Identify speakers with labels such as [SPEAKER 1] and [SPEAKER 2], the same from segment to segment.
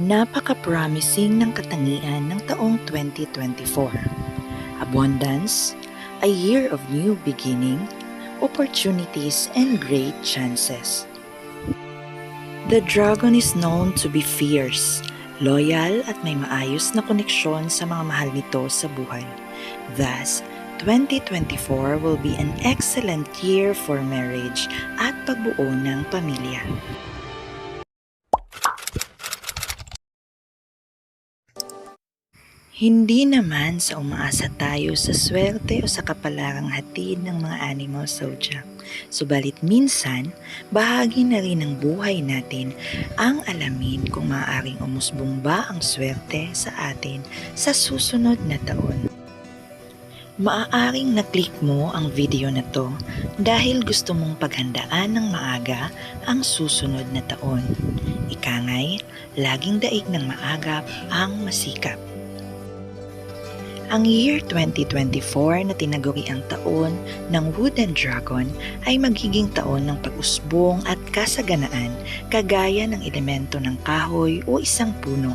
[SPEAKER 1] Napaka-promising ng katangian ng taong 2024. Abundance, a year of new beginning, opportunities, and great chances. The dragon is known to be fierce, loyal at may maayos na koneksyon sa mga mahal nito sa buhay. Thus, 2024 will be an excellent year for marriage at pagbuo ng pamilya. Hindi naman sa umaasa tayo sa swerte o sa kapalarang hatid ng mga animal zodiac. Subalit minsan, bahagi na rin ng buhay natin ang alamin kung maaaring umusbong ba ang swerte sa atin sa susunod na taon. Maaaring na-click mo ang video na to dahil gusto mong paghandaan ng maaga ang susunod na taon. Ikangay, laging daig ng maagap ang masikap. Ang year 2024 na tinaguri ang taon ng Wooden Dragon ay magiging taon ng pag-usbong at kasaganaan kagaya ng elemento ng kahoy o isang puno.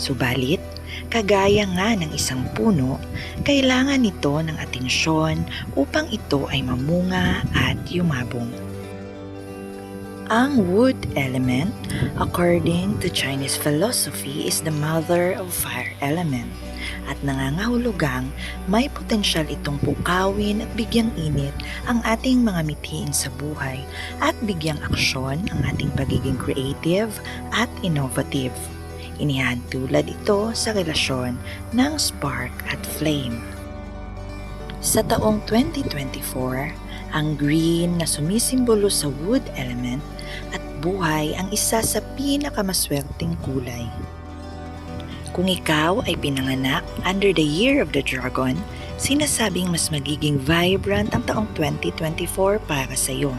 [SPEAKER 1] Subalit, kagaya nga ng isang puno, kailangan nito ng atensyon upang ito ay mamunga at yumabong. Ang wood element, according to Chinese philosophy, is the mother of fire element at nangangahulugang may potensyal itong pukawin at bigyang init ang ating mga mithiin sa buhay at bigyang aksyon ang ating pagiging creative at innovative. Inihan tulad ito sa relasyon ng spark at flame. Sa taong 2024, ang green na sumisimbolo sa wood element at buhay ang isa sa pinakamaswerteng kulay. Kung ikaw ay pinanganak under the year of the dragon, sinasabing mas magiging vibrant ang taong 2024 para sa iyo.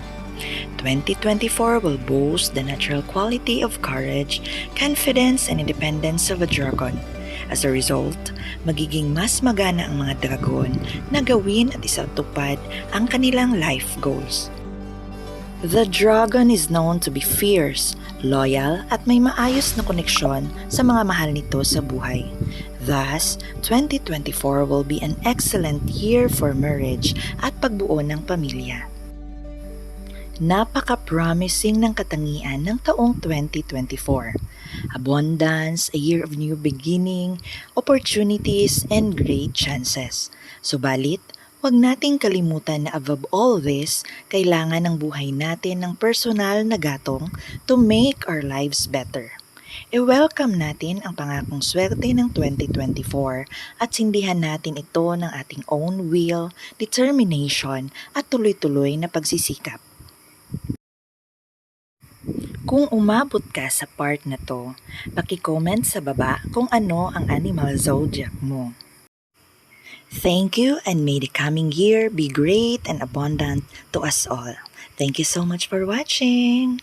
[SPEAKER 1] 2024 will boast the natural quality of courage, confidence, and independence of a dragon. As a result, magiging mas magana ang mga dragon na gawin at isatupad ang kanilang life goals. The dragon is known to be fierce, loyal at may maayos na koneksyon sa mga mahal nito sa buhay. Thus, 2024 will be an excellent year for marriage at pagbuo ng pamilya. Napaka-promising ng katangian ng taong 2024. Abundance, a year of new beginning, opportunities, and great chances. Subalit, Huwag nating kalimutan na above all this, kailangan ng buhay natin ng personal na gatong to make our lives better. I-welcome natin ang pangakong swerte ng 2024 at sindihan natin ito ng ating own will, determination at tuloy-tuloy na pagsisikap. Kung umabot ka sa part na to, paki-comment sa baba kung ano ang animal zodiac mo. Thank you and may the coming year be great and abundant to us all. Thank you so much for watching.